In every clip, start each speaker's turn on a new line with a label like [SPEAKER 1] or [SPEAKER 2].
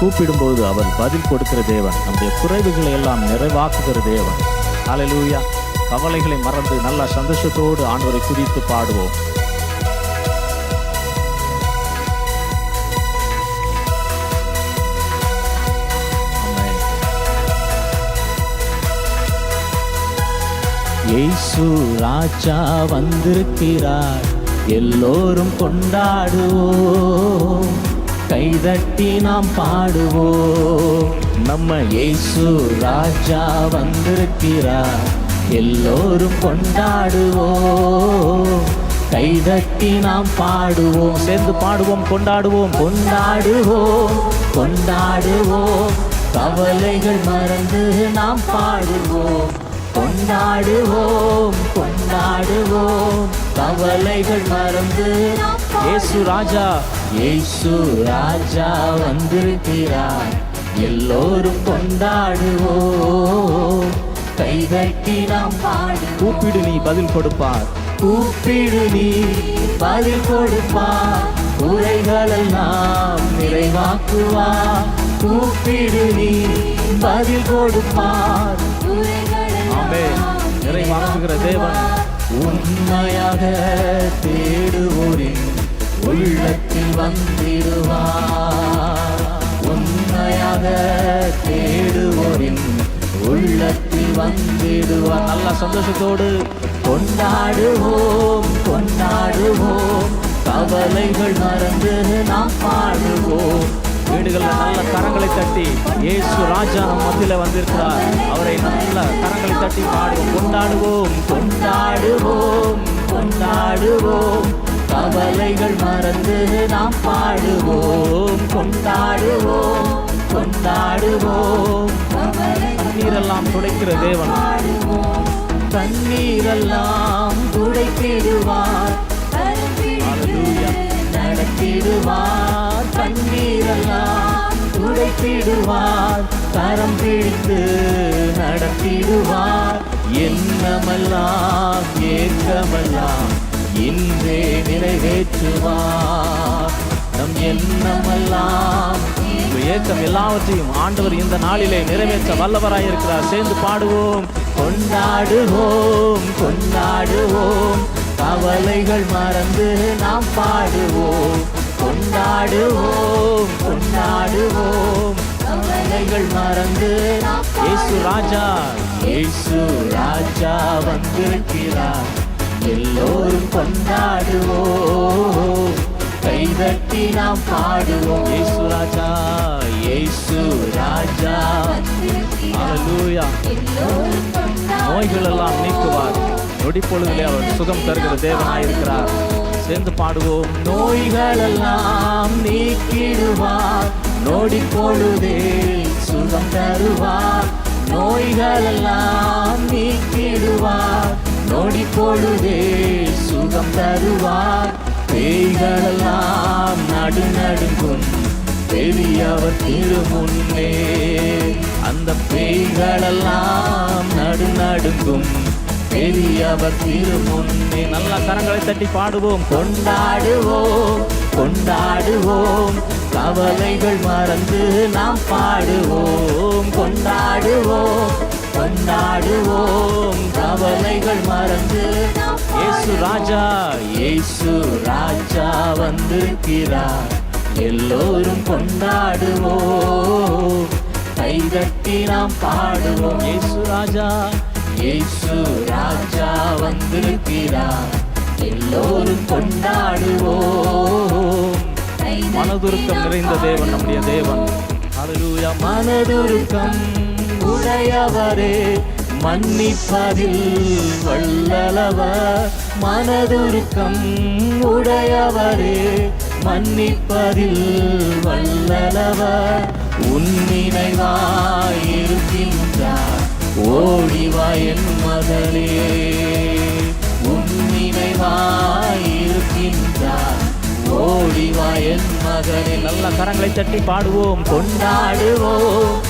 [SPEAKER 1] கூப்பிடும்போது அவர் பதில் கொடுக்கிற தேவன். நம்முடைய குறைவுகளை எல்லாம் நிறைவாக்குகிற தேவன். அலலூயா கவலைகளை மறந்து நல்ல சந்தோஷத்தோடு ஆண்டவரை குறித்து பாடுவோம். ஏசு ராஜா வந்திருக்கிறார். எல்லோரும் கொண்டாடுவோம். கைதட்டி நாம் பாடுவோம். நம்ம இயேசு ராஜா வந்திருக்கிறார். எல்லோரும் கொண்டாடுவோம். கைதட்டி நாம் பாடுவோம். சேர்ந்து பாடுவோம் கொண்டாடுவோம். கொண்டாடுவோம் கொண்டாடுவோம். கவலைகள் மறந்து நாம் பாடுவோம். கொண்டாடுவோம் கொண்டாடுவோம். கவலைகள் மறந்து இயேசு ராஜா இயேசு ராஜா வந்திருக்கிறார். எல்லோரும் கொண்டாடுவோம். கைதட்டி நாம் பாடு கூப்பிடு நீ பதில் கொடுப்பார். கூப்பிடு நீ பதில் கொடுப்பார். குறைகளெல்லாம் நிறைவாக்குவார். கூப்பிடு நீ பதில் கொடுப்பார். நிறைவாக்குகிற தேவன். உண்மையாக உள்ளத்தில் வந்திடுவார். உண்மையாக தேடுவோரின் உள்ளத்தில் வந்திடுவார். நல்ல சந்தோஷத்தோடு கொண்டாடுவோம் கொண்டாடுவோம். கவலைகள் மறந்து நாம் பாடுவோம். வீடுகளில் நல்ல கரங்களை தட்டி இயேசு ராஜா மத்தியில் வந்திருக்கிறார். அவரை நல்ல கரங்களை தட்டி பாடுவோம் கொண்டாடுவோம் கொண்டாடு கவலைகள் மறந்து நாம் பாடுவோம். கொண்டாடுவோம் கொண்டாடுவோம். கண்ணீரெல்லாம் துடைக்கிற தேவன். கண்ணீரெல்லாம் துடைத்திடுவார். நடத்திடுவார். கண்ணீரெல்லாம் துடைத்திடுவார். கரம் பிடித்து நடத்திடுவார். எண்ணமெல்லாம் ஏக்கமெல்லாம் இன்றே நிறைவேற்றுவார். நம் எண்ணமெல்லாம் ஏக்கம் எல்லாவற்றையும் ஆண்டவர் இந்த நாளிலே நிறைவேற்ற வல்லவராய் இருக்கிறார் சேர்ந்து பாடுவோம். கொண்டாடுவோம் கொண்டாடுவோம். கவலைகள் மறந்து நாம் பாடுவோம். கொண்டாடுவோம் கொண்டாடுவோம். கவலைகள் மறந்து இயேசு ராஜா. இயேசு ராஜா வந்திருக்கிறார். எல்லோரும் கொண்டாடுவோம். கைதட்டி நாம் பாடுவோம். இயேசு ராஜா இயேசு ராஜா. ஹalleluya நோய்கள் எல்லாம் நீக்குவார். நொடி பொழுதிலே அவர் சுகம் தருகிற தேவனாயிருக்கிறார் சேர்ந்து பாடுவோம். நோய்கள் எல்லாம் நீக்கிடுவார். நொடி பொழுதே சுகம் தருவார். நோய்கள் எல்லாம் நீக்கிடுவார். நொடி பொழுதே சுகம் தருவார். பேய்களெல்லாம் நடு நடுங்கும் பெரியவர் திருமுன்னே அந்த பேய்களெல்லாம் நடு நடுங்கும் பெரியவர் திருமுன்னே நல்ல கரங்களை தட்டி பாடுவோம். கொண்டாடுவோம் கொண்டாடுவோம். கவலைகள் மறந்து நாம் பாடுவோம். கொண்டாடுவோம் கொண்டாடுவோம். கவலைகள் மறந்து இயேசு ராஜா இயேசு ராஜா வந்திருக்கிறார். எல்லோரும் கொண்டாடுவோம். கைதட்டி நாம் பாடுவோம். இயேசு ராஜா இயேசு ராஜா வந்திருக்கிறார். எல்லோரும் கொண்டாடுவோம். மனதுருக்கம் நிறைந்த தேவன் நம்முடைய தேவன். ஹalleluya. மனதுருக்கம் உடையவரே மன்னிப்பதில் வல்லலவர் மனதுருக்கம் உடையவரே மன்னிப்பதில் வல்லலவர் உன்னினைவாயிருக்கின்றார் ஓடிவா என் மகளே. உன்னினைவாயிருக்கின்றார் ஓடிவா என் மகனே நல்ல கரங்களை தட்டி பாடுவோம். கொண்டாடுவோம்.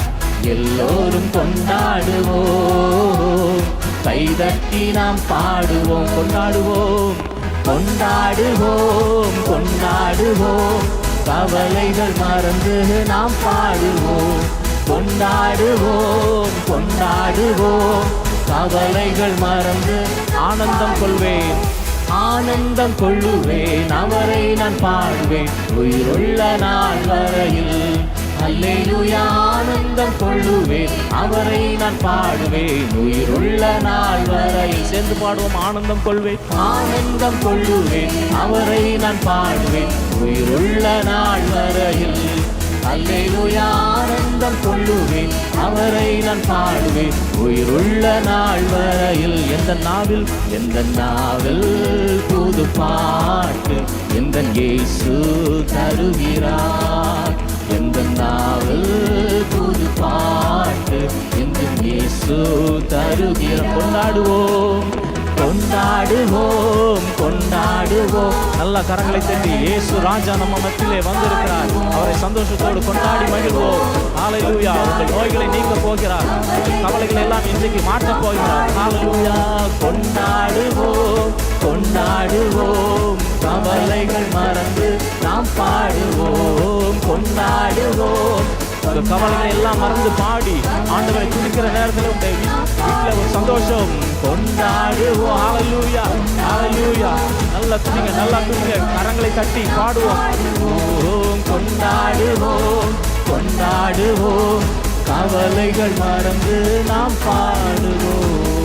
[SPEAKER 1] எல்லோரும் கொண்டாடுவோம். கைதட்டி நாம் பாடுவோம் கொண்டாடுவோம். கொண்டாடுவோம் கொண்டாடுவோம். கவலைகள் மறந்து நாம் பாடுவோம். கொண்டாடுவோம் கொண்டாடுவோம். கவலைகள் மறந்து ஆனந்தம் கொள்வேன். ஆனந்தம் கொள்ளுவேன் அவரை நான் பாடுவேன். உயிருள்ள நாள் வரையில் அல்லேலூயா ஆனந்தம் கொள்ளுவேன். அவரை நான் பாடுவேன். உயிருள்ள நாள் வரை சேர்ந்து பாடுவோம் ஆனந்தம் கொள்வேன். ஆனந்தம் கொள்ளுவேன். அவரை நான் பாடுவேன். உயிருள்ள நாள் வரையில் அல்லேலூயா ஆனந்தம் கொள்ளுவேன். அவரை நான் பாடுவேன். உயிருள்ள நாள் வரையில் எந்த நாவில்? எந்த நாவில்? புது பாட்டு. எந்த இயேசு தருகிறார்? எந்த இயேசு தருகிறார் கொண்டாடுவோம் கொண்டாடுவோம் கொண்டாடுவோம். நல்ல கரங்களை தட்டி இயேசு ராஜா நம்ம மத்தியிலே வந்திருக்கிறார். அவரை சந்தோஷத்தோடு கொண்டாடி மகிழ்வோம். ஹalleluya. உங்கள் நோய்களை நீக்க போகிறார். கவலைகளை எல்லாம் இன்றைக்கு மாற்றப் போகிறார். ஹalleluya. கொண்டாடுவோம் கொண்டாடுவோம். கவலைகள் மறந்து நாம் பாடுவோம். கொண்டாடுவோம். உங்கள் கவலைகளை எல்லாம் மறந்து பாடி ஆண்டவரை துதிக்கிற நேரத்தில் உங்கள் வீட்டில் ஒரு சந்தோஷம் கொண்டாடுவோம். ஹalleluya ஹalleluya நல்லா துணிங்க நல்லா துணிங்க கரங்களை தட்டி பாடுவோம். கொண்டாடுவோம் கொண்டாடுவோம். கவலைகள் மறந்து நாம் பாடுவோம்.